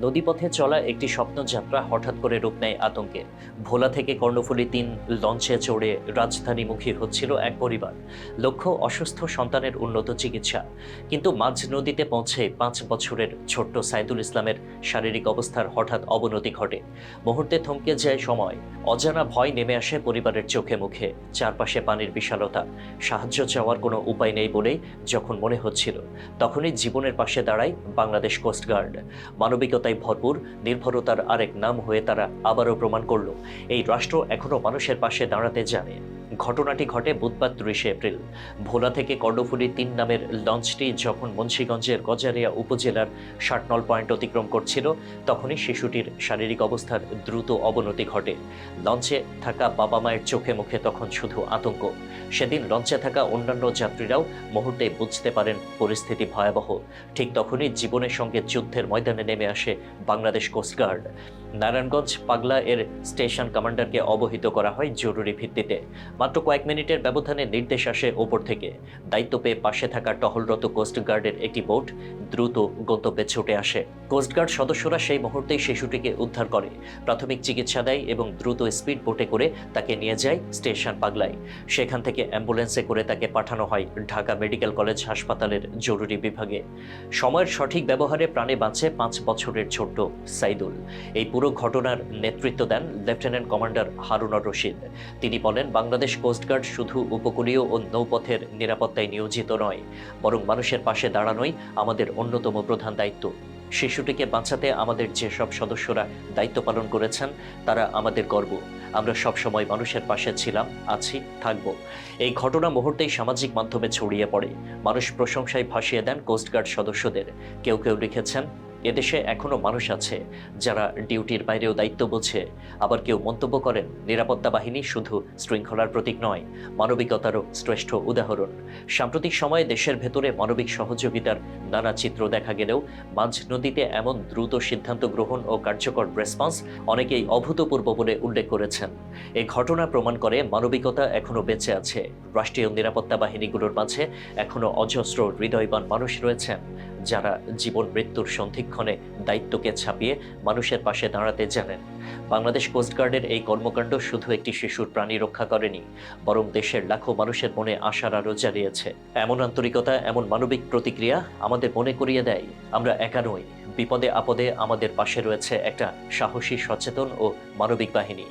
নদীপথে চলা একটি স্বপ্নযাত্রা হঠাৎ করে রূপ নেয় আতঙ্কে। ভোলা থেকে কর্ণফুলী তিন লঞ্চে চড়ে রাজধানীমুখী হচ্ছিল এক পরিবার। লক্ষ্য, অসুস্থ সন্তানের উন্নত চিকিৎসা। কিন্তু মাঝ নদীতে পৌঁছে পাঁচ বছরের ছোট্ট সাইদুল ইসলামের শারীরিক অবস্থার হঠাৎ অবনতি ঘটে। মুহূর্তে থমকে যায় সময়। অজানা ভয় নেমে আসে পরিবারের চোখে মুখে। চারপাশে পানির বিশালতা। সাহায্য চাওয়ার কোনো উপায় নেই বলেই যখন মনে হচ্ছিল, তখনই জীবনের পাশে দাঁড়ায় বাংলাদেশ কোস্টগার্ড। মানবিকতায় ভরপুর, নির্ভরতার আরেক নাম হয়ে তারা আবারও প্রমাণ করল। এই রাষ্ট্র এখনও মানুষের পাশে দাঁড়াতে জানে। ঘটনাটি ঘটে বুধবার ত্রিশে এপ্রিল। ভোলা থেকে কর্ণফুলী তিন নামের লঞ্চটি যখন মুন্সীগঞ্জের গজারিয়া উপজেলার ষাটনল পয়েন্ট অতিক্রম করছিল, তখনই শিশুটির শারীরিক অবস্থার দ্রুত অবনতি ঘটে। লঞ্চে থাকা বাবা মায়ের চোখে মুখে তখন শুধু আতঙ্ক। সেদিন লঞ্চে থাকা অন্যান্য যাত্রীরাও মুহূর্তে বুঝতে পারেন পরিস্থিতি ভয়াবহ। ঠিক তখনই জীবনের সঙ্গে যুদ্ধের ময়দানে নেমে আসে বাংলাদেশ কোস্টগার্ড নারায়ণগঞ্জ পাগলা এর স্টেশন কমান্ডারকে অবহিত করা হয় জরুরি ভিত্তিতে। মাত্র কয়েক মিনিটের ব্যবধানে নির্দেশ আসে ওপর থেকে। দায়িত্ব পেয়ে পাশে থাকা টহলরত কোস্টগার্ডের একটি বোট দ্রুত গন্তব্যে ছুটে আসে। কোস্টগার্ড সদস্যরা সেই মুহূর্তেই শিশুটিকে উদ্ধার করে। প্রাথমিক চিকিৎসা দেয় এবং দ্রুত স্পিড বোটে করে তাকে নিয়ে যায় স্টেশন পাগলায়। সেখান থেকে অ্যাম্বুলেন্সে করে তাকে পাঠানো হয় ঢাকা মেডিকেল কলেজ হাসপাতালের জরুরি বিভাগে। সময়ের সঠিক ব্যবহারে প্রাণে বাঁচে পাঁচ বছরের ছোট্ট সাইদুল। এই পুরো ঘটনার নেতৃত্ব দেন লেফটেন্যান্ট কমান্ডার হারুনর রশিদ। তিনি বলেন, বাংলাদেশ কোস্টগার্ড শুধু উপকূলীয় ও নৌপথের নিরাপত্তায় নিয়োজিত নয়, বরং মানুষের পাশে দাঁড়ানোই আমাদের অন্যতম প্রধান দায়িত্ব। শিশুটিকে বাঁচাতে আমাদের যেসব সদস্যরা দায়িত্ব পালন করেছেন, তারা আমাদের গর্ব। আমরা সবসময় মানুষের পাশে ছিলাম, আছি, থাকব। এই ঘটনা মুহূর্তেই সামাজিক মাধ্যমে ছড়িয়ে পড়ে। মানুষ প্রশংসায় ভাসিয়ে দেন কোস্টগার্ড সদস্যদের। কেউ কেউ লিখেছেন এদেশে এখনও মানুষ আছে যারা ডিউটির বাইরেও দায়িত্ব বোঝে, আবার কেউ মন্তব্য করেন, নিরাপত্তা বাহিনী শুধু শৃঙ্খলার প্রতীক নয়, মানবিকতারও শ্রেষ্ঠ উদাহরণ। সাম্প্রতিক সময়ে দেশের ভেতরে মানবিক সহযোগিতার নানা চিত্র দেখা গেলেও মাঝ নদীতে এমন দ্রুত সিদ্ধান্ত গ্রহণ ও কার্যকর রেসপন্স অনেকেই অভূতপূর্ব বলে উল্লেখ করেছেন। এই ঘটনা প্রমাণ করে মানবিকতা এখনও বেঁচে আছে। রাষ্ট্রীয় নিরাপত্তা বাহিনীগুলোর মাঝে এখনও অজস্র হৃদয়বান মানুষ রয়েছেন, যারা জীবন মৃত্যুর সন্ধিক্ষণে দায়িত্বকে ছাপিয়ে মানুষের পাশে দাঁড়াতে জানেন। বাংলাদেশ কোস্টগার্ডের এই কর্মকাণ্ড শুধু একটি শিশুর প্রাণী রক্ষা করেনি, বরং দেশের লাখো মানুষের মনে আশার আলো জানিয়েছে এমন আন্তরিকতা, এমন মানবিক প্রতিক্রিয়া আমাদের মনে করিয়ে দেয়। আমরা একা নই, বিপদে আপদে আমাদের পাশে রয়েছে একটা সাহসী, সচেতন ও মানবিক বাহিনী।